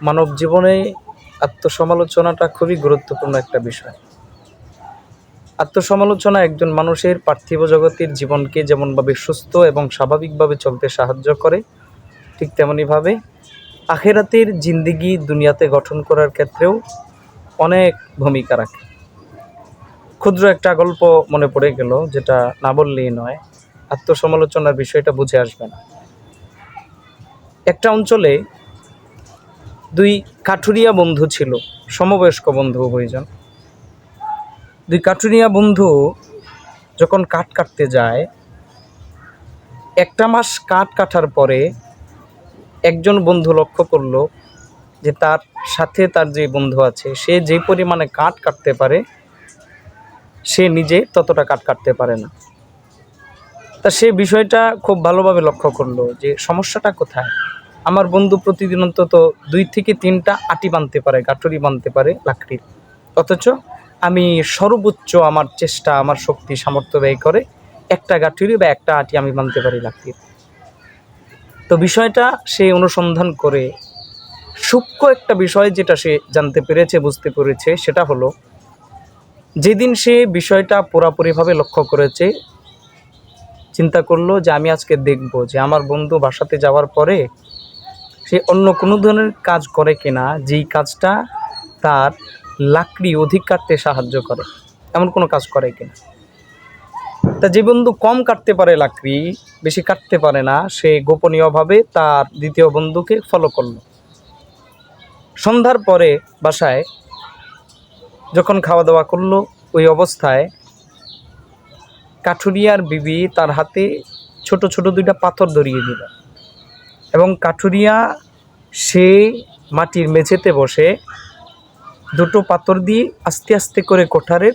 মানব জীবনে আত্মসমালোচনাটা খুবই গুরুত্বপূর্ণ একটা বিষয়। আত্মসমালোচনা একজন মানুষের পার্থিব জগতের জীবনকে যেমনভাবে সুস্থ এবং স্বাভাবিকভাবে চলতে সাহায্য করে, ঠিক তেমনইভাবে আখেরাতের জিন্দিগি দুনিয়াতে গঠন করার ক্ষেত্রেও অনেক ভূমিকা রাখে। ক্ষুদ্র একটা গল্প মনে পড়ে গেল, যেটা না বললেই নয়, আত্মসমালোচনার বিষয়টা বুঝে আসবে না। একটা অঞ্চলে দুই কাঠুরিয়া বন্ধু ছিল, সমবয়স্ক বন্ধু উভয়জন। দুই কাঠুরিয়া বন্ধু যখন কাঠ কাটতে যায়, একটা মাস কাঠ কাটার পরে একজন বন্ধু লক্ষ্য করল যে তার সাথে তার যে বন্ধু আছে, সে যে পরিমাণে কাঠ কাটতে পারে, সে নিজে ততটা কাঠ কাটতে পারে না। তা সে বিষয়টা খুব ভালোভাবে লক্ষ্য করল যে সমস্যাটা কোথায়? আমার বন্ধু প্রতিদিন অন্তত দুই থেকে তিনটা আটি বানতে পারে গাঠুরি বানতে পারে লাকড়ির অথচ আমি সর্বোচ্চ আমার চেষ্টা, আমার শক্তি, সামর্থ্য ব্যয় করে একটা গাঠুরি বা একটা আটি আমি বানতে পারি লাকড়ির তো বিষয়টা সে অনুসন্ধান করে, সূক্ষ্ম একটা বিষয় যেটা সে জানতে পেরেছে, বুঝতে পেরেছে, সেটা হলো, যেদিন সে বিষয়টা পুরাপুরিভাবে লক্ষ্য করেছে, চিন্তা করল যে আমি আজকে দেখব যে আমার বন্ধু বাসাতে যাওয়ার পরে সে অন্য কোনো ধরনের কাজ করে কিনা, যেই কাজটা তার লাকড়ি অধিক কাটতে সাহায্য করে, এমন কোনো কাজ করে কিনা। তা যে বন্ধু কম কাটতে পারে লাকড়ি, বেশি কাটতে পারে না, সে গোপনীয়ভাবে তার দ্বিতীয় বন্ধুকে ফলো করল। সন্ধ্যার পরে বাসায় যখন খাওয়া দাওয়া করল, ওই অবস্থায় কাঠুরিয়ার বিবি তার হাতে ছোট ছোট দুইটা পাথর ধরিয়ে দিল। এবং কাঠুরিয়া সে মাটির মেঝেতে বসে দুটো পাথর দিয়ে আস্তে আস্তে করে কোঠারের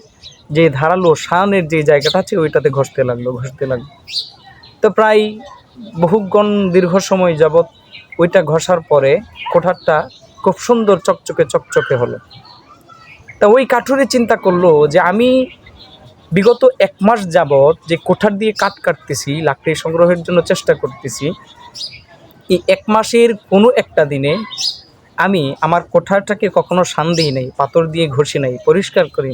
যে ধারালো শানের যে জায়গাটা আছে, ওইটাতে ঘষতে লাগল ঘষতে লাগল। তো প্রায় বহুক্ষণ দীর্ঘ সময় যাবৎ ওইটা ঘষার পরে কোঠারটা খুব সুন্দর চকচকে চকচকে হলো। তা ওই কাঠুরে চিন্তা করল যে আমি বিগত এক মাস যাবৎ যে কোঠার দিয়ে কাঠ কাটতেছি, লাকড়ি সংগ্রহের জন্য চেষ্টা করতেছি এই এক মাসের কোনো একটা দিনে আমি আমার কোঠারটাকে কখনো শান দিই নাই, পাথর দিয়ে ঘষি নাই, পরিষ্কার করি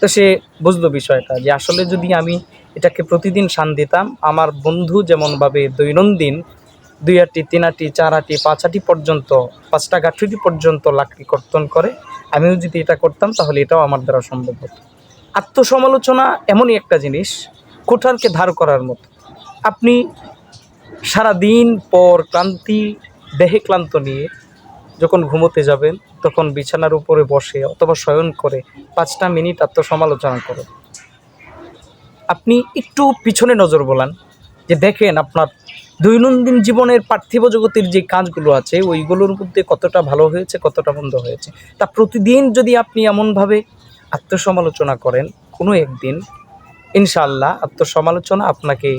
তো সে বুঝলো বিষয়টা যে আসলে যদি আমি এটাকে প্রতিদিন শান দিতাম, আমার বন্ধু যেমনভাবে দৈনন্দিন দুই আটি তিন আটি চার আটি পাঁচ আটি পর্যন্ত, পাঁচটা গাঠুরি পর্যন্ত লাকড়ি কর্তন করে, আমিও যদি এটা করতাম তাহলে এটাও আমার দ্বারা সম্ভব হতো। আত্মসমালোচনা এমনই একটা জিনিস, কোঠারকে ধার করার মতো। আপনি সারা দিন পর ক্লান্তি, দেহে ক্লান্ত নিয়ে যখন ঘুমোতে যাবেন, তখন বিছানার উপরে বসে অথবা শয়ন করে পাঁচটা মিনিট আত্মসমালোচনা করুন। আপনি একটু পিছনে নজর বলান যে দেখেন আপনার দৈনন্দিন জীবনের পার্থিব জগতের যে কাজগুলো আছে, ওইগুলোর মধ্যে কতটা ভালো হয়েছে, কতটা মন্দ হয়েছে। তা প্রতিদিন যদি আপনি এমনভাবে আত্মসমালোচনা করেন, কোনো একদিন ইনশাল্লাহ আত্মসমালোচনা আপনাকে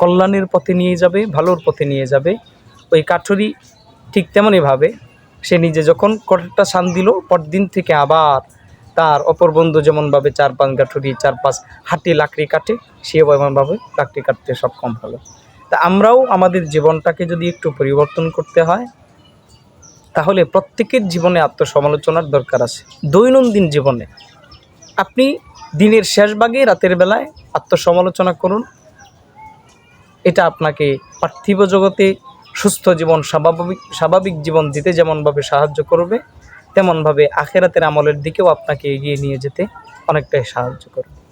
কল্যাণের পথে নিয়ে যাবে, ভালোর পথে নিয়ে যাবে। ওই কাঠুরি ঠিক তেমনইভাবে সে নিজে যখন কঠোরটা শান দিল, পরদিন থেকে আবার তার অপর বন্ধু যেমনভাবে চার পাঁচ গাঠুরি চার পাঁচ হাঁটি লাকড়ি কাটে, সেও এমনভাবে লাকড়ি কাটতে সক্ষম হলো। তা আমরাও আমাদের জীবনটাকে যদি একটু পরিবর্তন করতে হয়, তাহলে প্রত্যেকের জীবনে আত্মসমালোচনার দরকার আছে। দৈনন্দিন জীবনে আপনি দিনের শেষ ভাগে রাতের বেলায় আত্মসমালোচনা করুন এটা আপনাকে পার্থিব জগতে সুস্থ জীবন, স্বাভাবিক স্বাভাবিক জীবন দিতে যেমনভাবে সাহায্য করবে, তেমনভাবে আখেরাতের আমলের দিকেও আপনাকে এগিয়ে নিয়ে যেতে অনেকটাই সাহায্য করবে।